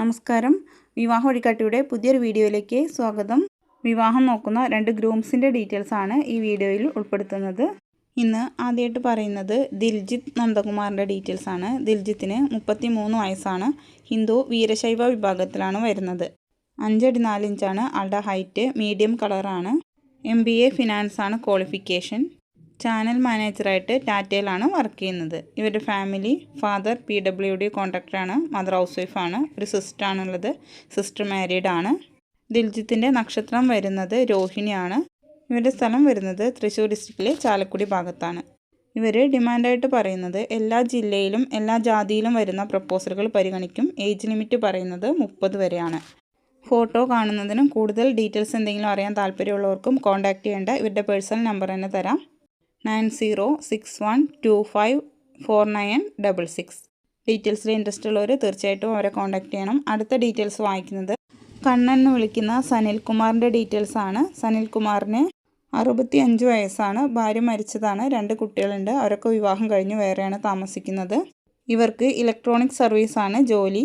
നമസ്കാരം. വിവാഹ വഴികാട്ടിയുടെ പുതിയൊരു വീഡിയോയിലേക്ക് സ്വാഗതം. വിവാഹം നോക്കുന്ന രണ്ട് ഗ്രൂംസിന്റെ ഡീറ്റെയിൽസ് ആണ് ഈ വീഡിയോയിൽ ഉൾപ്പെടുത്തുന്നത്. ഇന്ന് ആദ്യമായിട്ട് പറയുന്നത് ദിൽജിത്ത് നന്ദകുമാറിന്റെ ഡീറ്റെയിൽസ് ആണ്. ദിൽജിത്തിന് മുപ്പത്തി മൂന്ന് വയസ്സാണ്. ഹിന്ദു വീരശൈവ വിഭാഗത്തിലാണ് വരുന്നത്. അഞ്ചടി നാലിഞ്ചാണ്. ആളുടെ ഹൈറ്റ് മീഡിയം കളറാണ്. എം ബി എ ഫിനാൻസ് ആണ് ക്വാളിഫിക്കേഷൻ. ചാനൽ മാനേജറായിട്ട് ടാറ്റയിലാണ് വർക്ക് ചെയ്യുന്നത്. ഇവരുടെ family father P W D കോൺട്രാക്ടറാണ് mother house വൈഫാണ് ഒരു സിസ്റ്ററാണുള്ളത് സിസ്റ്റർ മാരീഡ് ആണ്. ദിൽജിത്തിന്റെ നക്ഷത്രം വരുന്നത് രോഹിണിയാണ്. ഇവരുടെ സ്ഥലം വരുന്നത് തൃശ്ശൂർ ഡിസ്ട്രിക്റ്റിലെ ചാലക്കുടി ഭാഗത്താണ്. ഇവർ ഡിമാൻഡായിട്ട് പറയുന്നത് എല്ലാ ജില്ലയിലും എല്ലാ ജാതിയിലും വരുന്ന പ്രപ്പോസലുകൾ പരിഗണിക്കും. ഏജ് ലിമിറ്റ് പറയുന്നത് മുപ്പത് വരെയാണ്. ഫോട്ടോ കാണുന്നതിനും കൂടുതൽ ഡീറ്റെയിൽസ് എന്തെങ്കിലും അറിയാൻ താല്പര്യമുള്ളവർക്കും കോൺടാക്റ്റ് ചെയ്യേണ്ട ഇവരുടെ പേഴ്സണൽ നമ്പർ തന്നെ തരാം. Nine zero six one two five four nine double six. ഡീറ്റെയിൽസിൽ interest ഉള്ളവർ തീർച്ചയായിട്ടും അവരെ കോൺടാക്ട് ചെയ്യണം. അടുത്ത ഡീറ്റെയിൽസ് വായിക്കുന്നത് കണ്ണൻ എന്ന് വിളിക്കുന്ന സനിൽകുമാറിന്റെ ഡീറ്റെയിൽസ് ആണ് സനിൽകുമാറിന് അറുപത്തി അഞ്ച് വയസ്സാണ്. ഭാര്യ മരിച്ചതാണ്. രണ്ട് കുട്ടികളുണ്ട്. അവരൊക്കെ വിവാഹം കഴിഞ്ഞ് വേറെയാണ് താമസിക്കുന്നത്. ഇവർക്ക് ഇലക്ട്രോണിക് സർവീസാണ് ജോലി.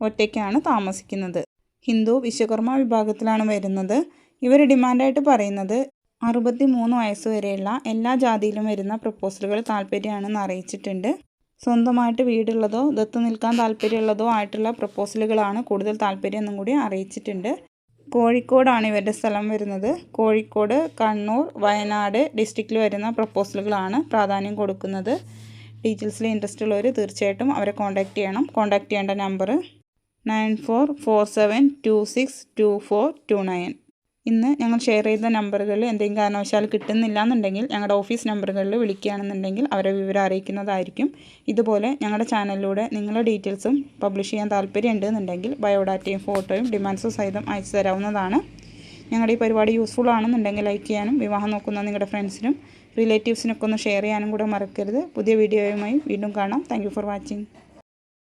ഒറ്റയ്ക്കാണ് താമസിക്കുന്നത്. ഹിന്ദു വിശ്വകർമ്മ വിഭാഗത്തിലാണ് വരുന്നത്. ഇവർ ഡിമാൻഡായിട്ട് പറയുന്നത് അറുപത്തി മൂന്ന് വയസ്സ് വരെയുള്ള എല്ലാ ജാതിയിലും വരുന്ന പ്രപ്പോസലുകൾ താല്പര്യമാണെന്ന് അറിയിച്ചിട്ടുണ്ട്. സ്വന്തമായിട്ട് വീടുള്ളതോ ദത്ത് നിൽക്കാൻ താല്പര്യമുള്ളതോ ആയിട്ടുള്ള പ്രപ്പോസലുകളാണ് കൂടുതൽ താല്പര്യം എന്നും കൂടി അറിയിച്ചിട്ടുണ്ട്. കോഴിക്കോടാണ് ഇവരുടെ സ്ഥലം വരുന്നത്. കോഴിക്കോട് കണ്ണൂർ വയനാട് ഡിസ്ട്രിക്റ്റിൽ വരുന്ന പ്രപ്പോസലുകളാണ് പ്രാധാന്യം കൊടുക്കുന്നത്. ഡീറ്റെയിൽസിൽ ഇൻട്രസ്റ്റ് ഉള്ളവർ തീർച്ചയായിട്ടും അവരെ കോൺടാക്റ്റ് ചെയ്യണം. കോൺടാക്റ്റ് ചെയ്യേണ്ട number nine four four seven two six two four two nine. ഇന്ന് ഞങ്ങൾ ഷെയർ ചെയ്ത നമ്പറുകളിൽ എന്തെങ്കിലും കാരണവശാൽ കിട്ടുന്നില്ല എന്നുണ്ടെങ്കിൽ ഞങ്ങളുടെ ഓഫീസ് നമ്പറുകളിൽ വിളിക്കുകയാണെന്നുണ്ടെങ്കിൽ അവരെ വിവരം അറിയിക്കുന്നതായിരിക്കും. ഇതുപോലെ ഞങ്ങളുടെ ചാനലിലൂടെ നിങ്ങളുടെ ഡീറ്റെയിൽസും പബ്ലിഷ് ചെയ്യാൻ താല്പര്യമുണ്ട് എന്നുണ്ടെങ്കിൽ ബയോഡാറ്റയും ഫോട്ടോയും ഡിമാൻഡ്സും സഹിതം അയച്ചു തരാവുന്നതാണ്. ഞങ്ങളുടെ ഈ പരിപാടി യൂസ്ഫുൾ ആണെന്നുണ്ടെങ്കിൽ ലൈക്ക് ചെയ്യാനും വിവാഹം നോക്കുന്ന നിങ്ങളുടെ ഫ്രണ്ട്സിനും റിലേറ്റീവ്സിനൊക്കെ ഒന്ന് ഷെയർ ചെയ്യാനും കൂടെ മറക്കരുത്. പുതിയ വീഡിയോയുമായി വീണ്ടും കാണാം. Thank for watching